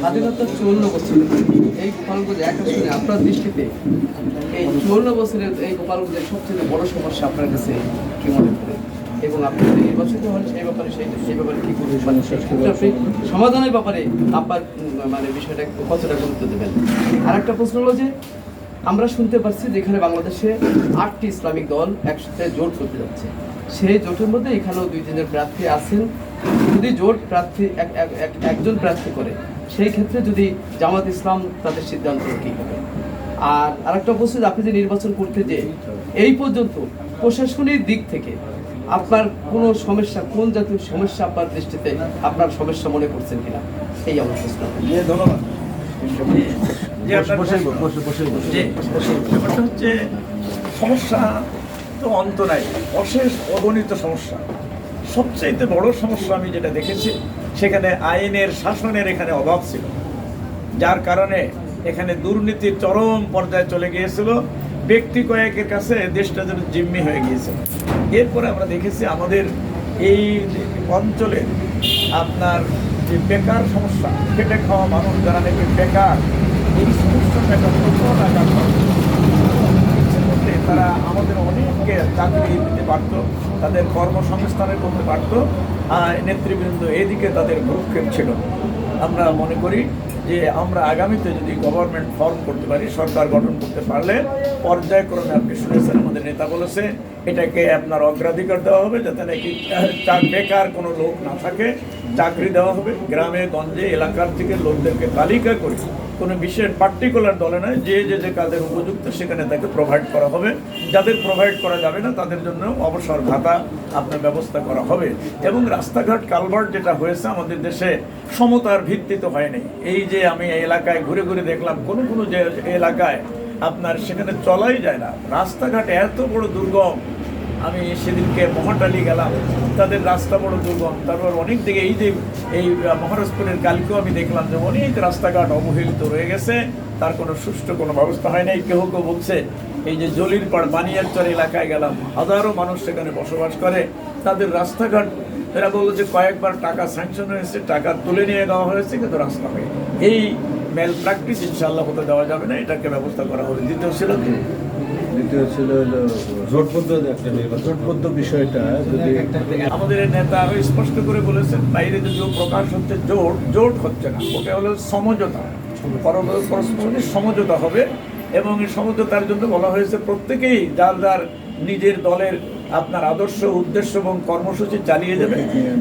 স্বাধীনতা চুয়ান্ন বছর এই গোপালগঞ্জ এক আসনে আপনার দৃষ্টিতে এই চুয়ান্ন বছরের এই গোপালগঞ্জের সবচেয়ে বড় সমস্যা আপনার কাছে কি মনে করে? এবং আপনি যদি নির্বাচিত হন সেই ব্যাপারে সেই সেই ব্যাপারে কি করবেন মানে আপনি সমাধানের ব্যাপারে আপনার মানে বিষয়টা কতটা গুরুত্ব দেবেন? আর একটা প্রশ্ন হলো যে আমরা শুনতে পাচ্ছি যেখানে বাংলাদেশে আটটি ইসলামিক দল একসাথে জোট করতে যাচ্ছে সেই জোটের মধ্যে এখানেও দুই তিনজন প্রার্থী আছেন। যদি জোট প্রার্থী এক- এক- এক- একজন প্রার্থী করে সেই ক্ষেত্রে যদি জামাত ইসলাম তাদের সিদ্ধান্ত কী হবে? আর আরেকটা উপস্থিত আপনি যে নির্বাচন করতে যে এই পর্যন্ত প্রশাসনিক দিক থেকে আপনার কোনো সমস্যা কোন জাতীয় সমস্যা আপনার দৃষ্টিতে আপনার সমস্যা মনে করছেন কিনা? এই আমার প্রশ্ন। ধন্যবাদ। ব্যাপারটা হচ্ছে সমস্যা তো অন্ত নাই অশেষ অগণিত সমস্যা। সবচাইতে বড় সমস্যা আমি যেটা দেখেছি, সেখানে আইনের শাসনের এখানে অভাব ছিল। যার কারণে এখানে দুর্নীতির চরম পর্যায়ে চলে গিয়েছিল। ব্যক্তি কয়েকের কাছে দেশটা যেন জিম্মি হয়ে গিয়েছিল। এরপরে আমরা দেখেছি আমাদের এই অঞ্চলে আপনার যে বেকার সমস্যা খেটে খাওয়া মানুষ যারা নাকি বেকার, এই সমস্যাটা একটা প্রচুর তারা আমাদের অনেককে চাকরি দিতে পারতো। তাদের কর্মসংস্থানের মধ্যে পারত নেতৃবৃন্দ এদিকে তাদের ভ্রুক্ষেপ ছিল। আমরা মনে করি যে আমরা আগামীতে যদি গভর্নমেন্ট ফর্ম করতে পারি, সরকার গঠন করতে পারলে পর্যায়ক্রমে আপনি শুনেছেন আমাদের নেতা বলেছে, এটাকে আপনার অগ্রাধিকার দেওয়া হবে যাতে নাকি তার বেকার কোনো লোক না থাকে। চাকরি দেওয়া হবে। গ্রামে, গঞ্জে, এলাকার থেকে লোকদেরকে তালিকা করে কোনো বিশেষ পার্টিকুলার দলে নয়, যে যে যে কাজের উপযুক্ত সেখানে তাকে প্রোভাইড করা হবে। যাদের প্রোভাইড করা যাবে না, তাদের জন্য অবসর ভাতা আপনার ব্যবস্থা করা হবে। এবং রাস্তাঘাট কালভার্ট যেটা হয়েছে, আমাদের দেশে সমতার ভিত্তিতে হয়নি এই যে আমি এলাকায় ঘুরে ঘুরে দেখলাম, কোনো কোনো যে এলাকায় আপনার সেখানে চলাই যায় না। রাস্তাঘাট এত বড় দুর্গম আমি সেদিনকে মহাটালি গেলাম। তাদের রাস্তা বড় দুর্গম। তারপর অনেক দিকে এই যে, এই মহারাজপুরের কালকেও আমি দেখলাম যে অনেক রাস্তাঘাট অবহেলিত রয়ে গেছে। তার কোনো সুষ্ঠু কোনো ব্যবস্থা হয় নাই। কেউ কেউ বলছে, এই যে জলিরপাড় বানিয়ারচর এলাকায় গেলাম। হাজারো মানুষ সেখানে বসবাস করে। তাদের রাস্তাঘাট, এরা বলল যে কয়েকবার টাকা স্যাংশন হয়েছে, টাকা তুলে নিয়ে দেওয়া হয়েছে, কিন্তু রাস্তা হয় এই মেল প্র্যাকটিস ইনশাল্লাহ হতে দেওয়া যাবে না। এটাকে ব্যবস্থা করা হবে। দ্বিতীয় ছিল দ্বিতীয় ছিল জোটবদ্ধ একটা নির্বাচন। জোটবদ্ধ বিষয়টা যদি আমাদের নেতা আরও স্পষ্ট করে বলেছেন, বাইরে যদিও প্রকাশ হচ্ছে, জোট জোট হচ্ছে না। ওটা হলো সমঝোতা। পরস্পরের সমঝোতা হবে এবং এই সমঝোতার জন্য বলা হয়েছে, প্রত্যেকেই যার যার নিজের দলের আপনার আদর্শ, উদ্দেশ্য এবং কর্মসূচি চালিয়ে যাবে।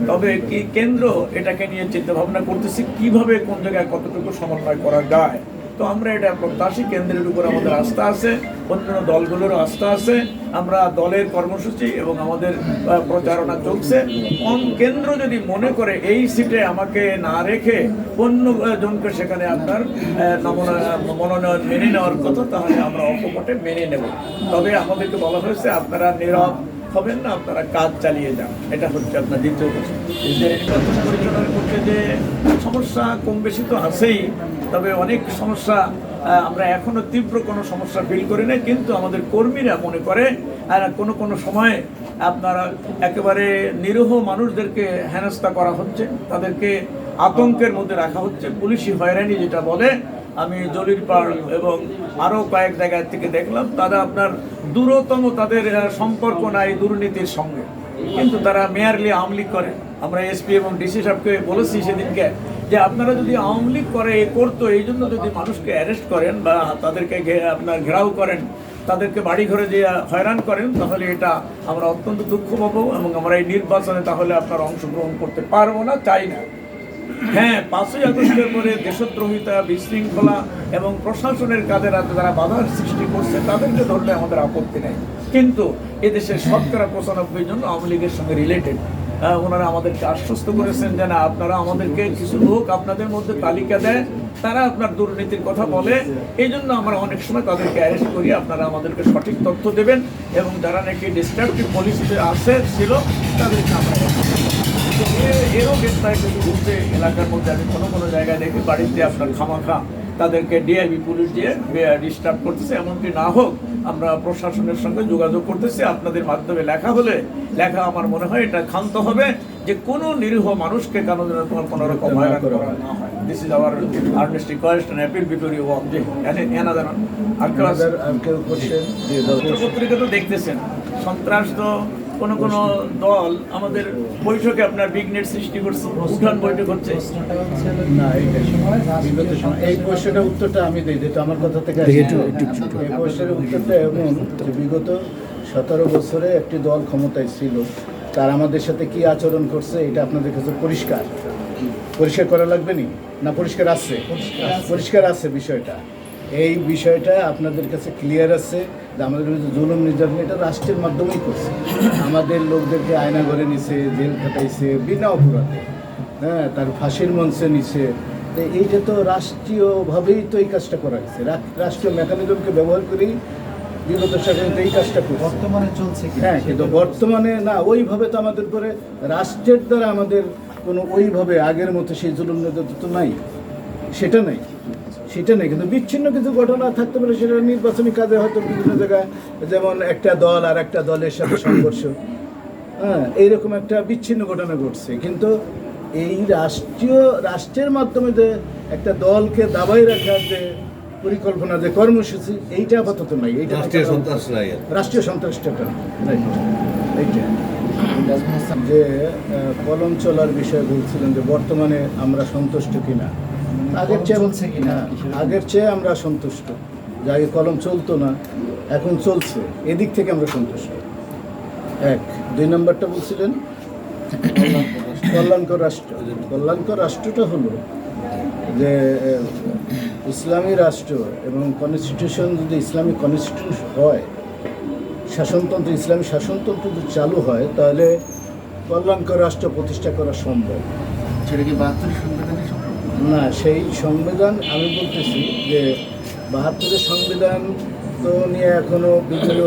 তবে কি কেন্দ্র এটাকে নিয়ে চিন্তা ভাবনা করতেছে? কীভাবে, কোন জায়গায় কতটুকু সমন্বয় করা যায়? তো আমরা এটা প্রত্যাশী কেন্দ্রের উপর আমাদের আস্থা আছে, অন্যান্য দলগুলোরও আস্থা আছে। আমরা দলের কর্মসূচি এবং আমাদের প্রচারণা চলছে। কোন কেন্দ্র যদি মনে করে এই সিটে আমাকে না রেখে অন্য জনকে সেখানে আপনার মনোনয়ন মেনে নেওয়ার কথা, তাহলে আমরা অপকটে মেনে নেব। তবে আমাদেরকে বলা হয়েছে, আপনারা নীরব হবেন না, আপনারা কাজ চালিয়ে যান। এটা হচ্ছে আপনার দ্বিতীয় এই যে পরিচালনা যে সমস্যা কম বেশি তো আছেই তবে অনেক সমস্যা আমরা এখনও তীব্র কোনো সমস্যা ফিল করি না কিন্তু আমাদের কর্মীরা মনে করে, আর কোনো কোনো সময় আপনারা একেবারে নিরীহ মানুষদেরকে হেনস্থা করা হচ্ছে, তাদেরকে আতঙ্কের মধ্যে রাখা হচ্ছে। পুলিশি হয়রানি যেটা বলে, আমি জলিরপাড় এবং আরও কয়েক জায়গা থেকে দেখলাম, তারা আপনার দূরতম তাদের সম্পর্ক নাই দুর্নীতির সঙ্গে। কিন্তু তারা মেয়ারলি আওয়ামী লীগ করে। আমরা এসপি এবং ডিসি সাহেবকে বলেছি সেদিনকে যে আপনারা যদি আওয়ামী লীগ করে করতো, এই জন্য যদি মানুষকে অ্যারেস্ট করেন বা তাদেরকে আপনার ঘেরাও করেন, তাদেরকে বাড়ি ঘরে যে হয়রান করেন, তাহলে এটা আমরা অত্যন্ত দুঃখ পাবো এবং আমরা এই নির্বাচনে তাহলে আপনার অংশগ্রহণ করতে পারব না, চাই না। হ্যাঁ পাঁচই আগস্টের পরে দেশদ্রোহিতা, বিশৃঙ্খলা এবং প্রশাসনের কাজে রাতে যারা বাধার সৃষ্টি করছে, তাদেরকে ধরলে আমাদের আপত্তি নেই। কিন্তু এদেশের শতকরা পঁচানব্বই জন আওয়ামী লীগের সঙ্গে রিলেটেড ওনারা আমাদেরকে আশ্বস্ত করেছেন যে না, আপনারা আমাদেরকে কিছু লোক আপনাদের মধ্যে তালিকা দেয় তারা আপনার দুর্নীতির কথা বলে। এই জন্য আমরা অনেক সময় তাদেরকে অ্যারেস্ট করি, আপনারা আমাদেরকে সঠিক তথ্য দেবেন এবং যারা নাকি ডিস্ট্রাকটিভ পলিসিতে আছে, ছিল, তাদেরকে আমরা এরও গ্রেপ্তার কিন্তু ঘুরছে এলাকার মধ্যে আমি কোনো কোনো জায়গায় দেখি, বাড়িতে আপনার খামাখা তাদেরকে ডিআইবি পুলিশ দিয়ে ডিস্টার্ব করতেছে। এমনকি না হোক আমরা প্রশাসনের সঙ্গে যোগাযোগ করতেছি। আপনাদের মাধ্যমে লেখা হলে লেখা আমার মনে হয় এটা ক্ষান্ত হবে যে কোনো নিরীহ মানুষকে কেন যেন তোমার কোনো রকম হয়রান করা না হয়। This is our earnest request and appeal before you যে এনাদার আর কেউ পত্রিকা তো দেখতেছেন। সন্ত্রাস তো কোন কোন দল আমাদের বৈঠকে আপনার বিঘ্নের সৃষ্টি করছে উঠান বৈঠক হচ্ছে। এই কোশ্চেনের উত্তরটা আমি দিই যেহেতু আমার কথা থেকে এই কোশ্চেনের উত্তরটা এমন যে বিগত সতেরো বছরে একটি দল ক্ষমতায় ছিল তার আমাদের সাথে কি আচরণ করছে এটা আপনাদের কাছে পরিষ্কার। পরিষ্কার করা লাগবে নি? না পরিষ্কার আছে। পরিষ্কার আছে বিষয়টা। এই বিষয়টা আপনাদের কাছে ক্লিয়ার আছে যে আমাদের বিরুদ্ধে জুলুম নির্যাতন এটা রাষ্ট্রের মাধ্যমেই করছে। আমাদের লোকদেরকে আয়না ঘরে নিছে জেল খাটাইছে বিনা অপরাধে। হ্যাঁ তার ফাঁসির মঞ্চে নিছে। তো এইটা তো রাষ্ট্রীয়ভাবেই তো এই কাজটা করা হয়েছে। রাষ্ট্রীয় মেকানিজমকে ব্যবহার করেই বিগত সরকার এই কাজটা করছে। বর্তমানে চলছে হ্যাঁ কিন্তু বর্তমানে না ওইভাবে তো আমাদের করে রাষ্ট্রের দ্বারা আমাদের কোনো ওইভাবে আগের মতো সেই জুলুম নির্যাতন তো নাই। সেটা নাই। সেটা নেই কিন্তু বিচ্ছিন্ন কিছু ঘটনা থাকতে পারে সেটা নির্বাচনী কাজে হয়তো বিভিন্ন জায়গায় যেমন একটা দল আর একটা দলের সাথে সংঘর্ষ। হ্যাঁ এইরকম একটা বিচ্ছিন্ন ঘটনা ঘটছে। কিন্তু এই রাষ্ট্রীয় রাষ্ট্রের মাধ্যমে যে একটা দলকে দাবাই রাখার যে পরিকল্পনা যে কর্মসূচি এইটা আপাতত নাই। এইটা রাষ্ট্রীয় সন্ত্রাস নাই। রাষ্ট্রীয় সন্ত্রাসটা এইটা। যে কলম চলার বিষয়ে বলছিলেন যে বর্তমানে আমরা সন্তুষ্ট কিনা? আগের চেয়ে চলছে কি না আগের চেয়ে আমরা সন্তুষ্ট। যে আগে কলম চলতো না, এখন চলছে। এদিক থেকে আমরা সন্তুষ্ট। এক, দুই নম্বরটা বলছিলেন? কল্যাণকর রাষ্ট্র। কল্যাণকর রাষ্ট্রটা হলো যে ইসলামী রাষ্ট্র এবং কনস্টিটিউশন যদি ইসলামিক কনস্টিটিউশন হয়, শাসনতন্ত্র, ইসলামী শাসনতন্ত্র যদি চালু হয়, তাহলে কল্যাণকর রাষ্ট্র প্রতিষ্ঠা করা সম্ভব। সেটা কি বাহাত্তর না, সেই সংবিধান আমি বলতেছি যে বাহাত্তরের সংবিধান তো নিয়ে এখনও বিভিন্ন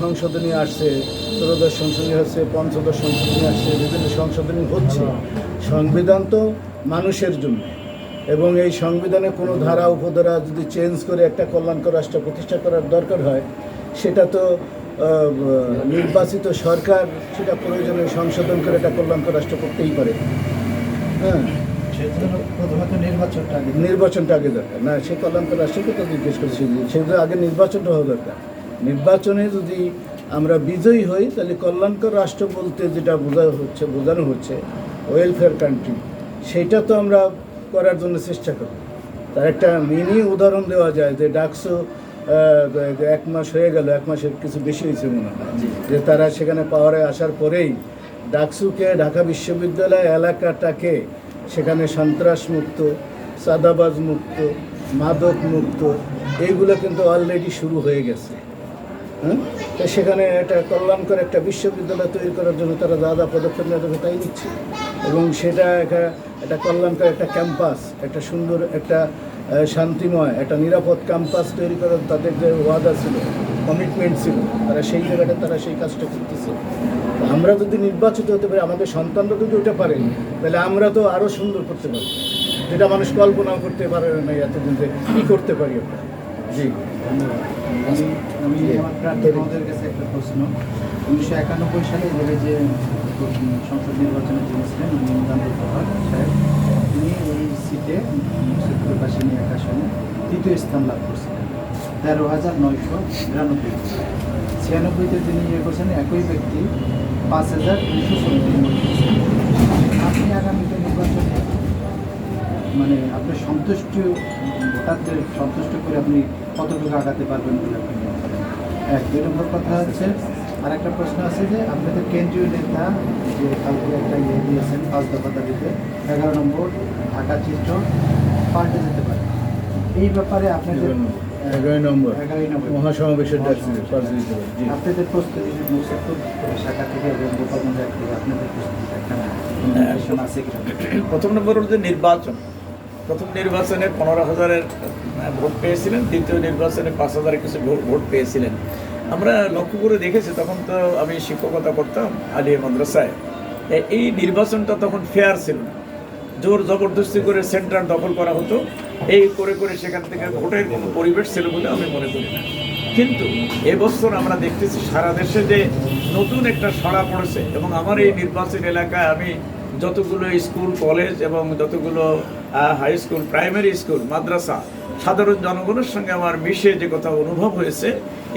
সংশোধনী আসছে, ত্রয়োদশ সংশোধনী হচ্ছে, পঞ্চদশ সংশোধনী আসছে, বিভিন্ন সংশোধনী হচ্ছে। সংবিধান তো মানুষের জন্য। এবং এই সংবিধানে কোনো ধারা উপধারা যদি চেঞ্জ করে একটা কল্যাণকর রাষ্ট্র প্রতিষ্ঠা করার দরকার হয়, সেটা তো নির্বাচিত সরকার সেটা প্রয়োজনে সংশোধন করে একটা কল্যাণকর রাষ্ট্র করতেই পারে। হ্যাঁ? নির্বাচনটা আগে নির্বাচনটা আগে দরকার। না সে কল্যাণকর রাষ্ট্রকে তো জিজ্ঞেস করছি। সেটা আগে নির্বাচনটা হওয়া দরকার। নির্বাচনে যদি আমরা বিজয়ী হই তাহলে কল্যাণকর রাষ্ট্র বলতে যেটা বোঝা হচ্ছে বোঝানো হচ্ছে ওয়েলফেয়ার কান্ট্রি সেইটা তো আমরা করার জন্য চেষ্টা করব। তার একটা মিনি উদাহরণ দেওয়া যায় যে ডাকসো এক মাস হয়ে গেল এক মাসের কিছু বেশি হয়েছে মনে হয়। যে তারা সেখানে পাওয়ারে আসার পরেই ডাকসুকে ঢাকা বিশ্ববিদ্যালয় এলাকাটাকে সেখানে সন্ত্রাস মুক্ত সাদাবাজ মুক্ত মাদক মুক্ত এইগুলো কিন্তু অলরেডি শুরু হয়ে গেছে। হ্যাঁ? সেখানে একটা কল্যাণকর একটা বিশ্ববিদ্যালয় তৈরি করার জন্য তারা যা যা পদক্ষেপ নেওয়া তাই নিচ্ছে। এবং সেটা একটা একটা কল্যাণকর একটা ক্যাম্পাস একটা সুন্দর একটা শান্তিময়, একটা নিরাপদ ক্যাম্পাস তৈরি করার তাদের যে ওয়াদা ছিল। কমিটমেন্ট ছিল তারা সেই জায়গাটা তারা সেই কাজটা করতেছে। আমরা যদি নির্বাচিত হতে পারি আমাদের সন্তানরা যদি ওটা পারে তাহলে আমরা তো আরও সুন্দর করতে পারি যেটা মানুষ কল্পনাও করতে পারে না এতদিন যে কী করতে পারি আমরা? জি। ধন্যবাদ আমি আমি আমার প্রার্থী মহোদয়ের কাছে একটা প্রশ্ন। উনিশশো একানব্বই সালে যে সংসদ নির্বাচনে জিতেছিলেন সাহেব তিনি ওই সিটে সত্তর এক আসনে তৃতীয় স্থান লাভ করছিলেন। তেরো হাজার নয়শো বিরানব্বই। ছিয়ানব্বইতে তিনি ইয়ে করছেন, একই ব্যক্তি পাঁচ হাজার দুশো। আপনি আগামীতে নির্বাচনে মানে আপনার সন্তুষ্ট, ভোটারদের সন্তুষ্ট করে আপনি কতটুকু আগাতে পারবেন বলে আপনি এক, দুই নম্বর কথা হচ্ছে আর একটা প্রশ্ন আছে যে, আপনাদের কেন্দ্রীয় নেতা যে কালকে একটা ইয়ে দিয়েছেন, পাঁচ দফা দাবিতে, এগারো নম্বর, ঢাকা চিত্র পাল্টে যেতে পারে। এই ব্যাপারে আপনাদের এগারোই নম্বর মহাসমাবেশের পাঁচ দিতে হবে। জি। আপনাদের প্রস্তুতি শাখা থেকে এবং গোপালগঞ্জ আপনাদের প্রস্তুতি একটা communication আছে কিনা? প্রথম নম্বর হল যে নির্বাচন। প্রথম নির্বাচনে পনেরো হাজারের ভোট পেয়েছিলেন দ্বিতীয় নির্বাচনে পাঁচ হাজারের কিছু ভোট- ভোট পেয়েছিলেন। আমরা লক্ষ্য করে দেখেছি তখন তো আমি শিক্ষকতা করতাম আলিয়া মাদ্রাসায়। এই নির্বাচনটা তখন ফেয়ার ছিল না। জোর জবরদস্তি করে সেন্টার দখল করা হতো। এই করে করে সেখান থেকে ভোটের কোনো পরিবেশ ছিল বলে আমি মনে করি না। কিন্তু এবছর আমরা দেখতেছি সারা দেশে যে নতুন একটা সরা পড়েছে এবং আমার এই নির্বাচন এলাকায় আমি যতগুলো স্কুল, কলেজ এবং যতগুলো হাই স্কুল প্রাইমারি স্কুল মাদ্রাসা সাধারণ জনগণের সঙ্গে আমার মিশে যে কথা অনুভব হয়েছে,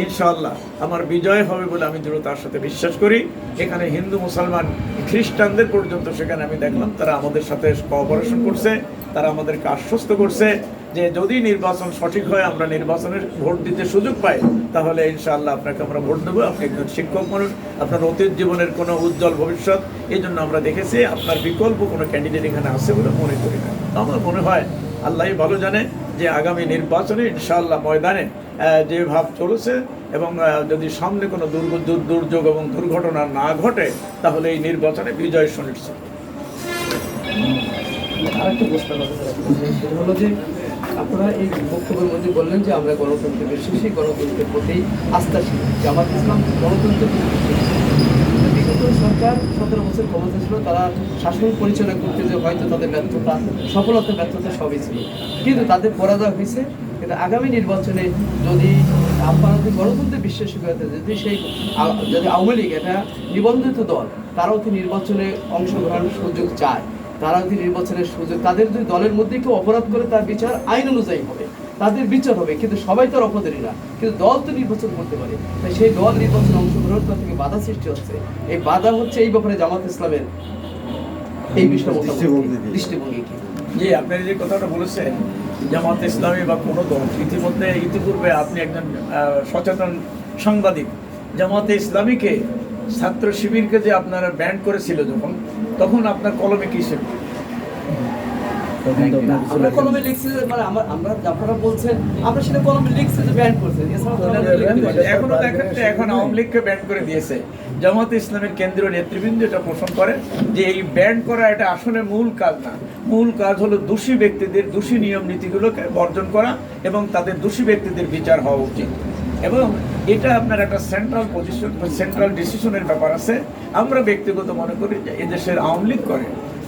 ইনশাআল্লাহ আমার বিজয় হবে বলে আমি দৃঢ়তার সাথে বিশ্বাস করি। এখানে হিন্দু, মুসলমান, খ্রিস্টানদের পর্যন্ত সেখানে আমি দেখলাম, তারা আমাদের সাথে কোঅপারেশন করছে, তারা আমাদেরকে আশ্বস্ত করছে যে যদি নির্বাচন সঠিক হয়, আমরা নির্বাচনের ভোট দিতে সুযোগ পাই, তাহলে ইনশাআল্লাহ আপনাকে আমরা ভোট দেবো। আপনি একজন শিক্ষক মানুষ, আপনার অতীত জীবনের কোনো উজ্জ্বল ভবিষ্যৎ এই জন্য আমরা দেখেছি আপনার বিকল্প কোনো ক্যান্ডিডেট এখানে আছে বলে মনে করি না। আমার মনে হয় আল্লাহ ভালো জানে যে আগামী নির্বাচনে ইনশাল্লাহ ময়দানে যে ভাব চলেছে এবং যদি সামনে কোনো দুর্গ- দুর- দুর্যোগ এবং দুর্ঘটনা না ঘটে, তাহলে এই নির্বাচনে বিজয় সুনিশ্চিত। আরেকটা প্রশ্ন সেটা হলো যে, আপনারা এই বক্তব্যের মধ্যে বললেন যে আমরা গণতন্ত্রের বিশ্বাসী গণতন্ত্রের প্রতি আস্থাশীল জামাত ইসলাম বিশ্বাসী। বিগত সরকার সতেরো বছর ক্ষমতা ছিল, তারা শাসন পরিচালনা করতে যে হয়তো তাদের ব্যর্থতা সফলতা ব্যর্থতা সবই ছিল। কিন্তু তাদের পরাজয় হয়েছে। কিন্তু আগামী নির্বাচনে যদি আপনারা যদি গণতন্ত্রে বিশ্বাসী হয়ে যদি সেই যদি আওয়ামী লীগ এটা নিবন্ধিত দল, তারাও কি নির্বাচনে অংশগ্রহণের সুযোগ চায়। তারা যদি নির্বাচনের সুযোগ। তাদের যদি দলের মধ্যে কেউ অপরাধ করে তার বিচার আইন অনুযায়ী হবে। তাদের বিচার হবে কিন্তু সবাই তো আর অপরাধী না। কিন্তু দল তো নির্বাচন করতে পারে। তাই সেই দল নির্বাচনে অংশগ্রহণ করা থেকে বাধা সৃষ্টি হচ্ছে। এই বাধা হচ্ছে এই ব্যাপারে জামাত ইসলামের এই বিষয়ে দৃষ্টিভঙ্গি কি? জি আপনি যে কথাটা বলেছেন জামাত ইসলামী বা কোনো দল ইতিমধ্যে ইতিপূর্বে আপনি একজন আহ, সচেতন সাংবাদিক। জামাতে ইসলামীকে ছাত্র শিবিরকে যে আপনারা ব্যান্ড করেছিল যখন তখন আপনার কলমে কি কিছু আমরা কলমে লিখছি মানে আমরা আমরা আপনারা বলছেন আমরা সেটা কলমে লিখছি যে ব্যান করছেন এছাড়া তো আমরা লিখতে পারি। না। এখনও দেখেন এখন আওয়ামী লীগকে ব্যান্ড করে দিয়েছে। জামাত ইসলামের কেন্দ্রীয় নেতৃবৃন্দ এটা পোষণ করে যে এই ব্যান্ড করা এটা আসলে মূল কাজ না। মূল কাজ হলো দোষী ব্যক্তিদের দোষী নিয়ম নীতিগুলোকে বর্জন করা এবং তাদের দোষী ব্যক্তিদের বিচার হওয়া উচিত। এবং এটা আপনার একটা সেন্ট্রাল পজিশন সেন্ট্রাল ডিসিশনের ব্যাপার আছে। আমরা ব্যক্তিগত মনে করি যে এদেশের আওয়ামী লীগ করে।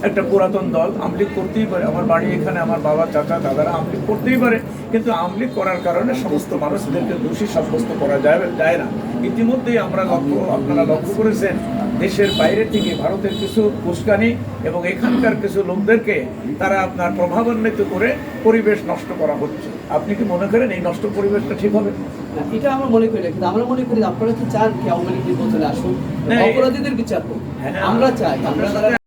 একটা পুরাতন দল আমলিগ করতেই পারে। আমার বাড়ি এখানে, আমার বাবা, চাচা, দাদারা আমলিগ করতেই পারে। কিন্তু আমলিগ করার কারণে সমস্ত মানুষদেরকে দোষী সাব্যস্ত করা যায় যায় না। ইতিমধ্যেই আমরা লক্ষ্য, আপনারা লক্ষ্য করেছেন, দেশের বাইরে থেকে ভারতের কিছু উস্কানি এবং এখানকার কিছু লোকদেরকে তারা আপনার প্রভাবান্বিত করে পরিবেশ নষ্ট করা হচ্ছে। আপনি কি মনে করেন এই নষ্ট পরিবেশটা ঠিক হবে? না, এটা আমরা মনে করি না কিন্তু আমরা মনে করি আপনারা কি চান কি আওয়ামী লীগ নির্বাচনে আসুন অপরাধীদের বিচার হোক হ্যাঁ, আমরা চাই আমরা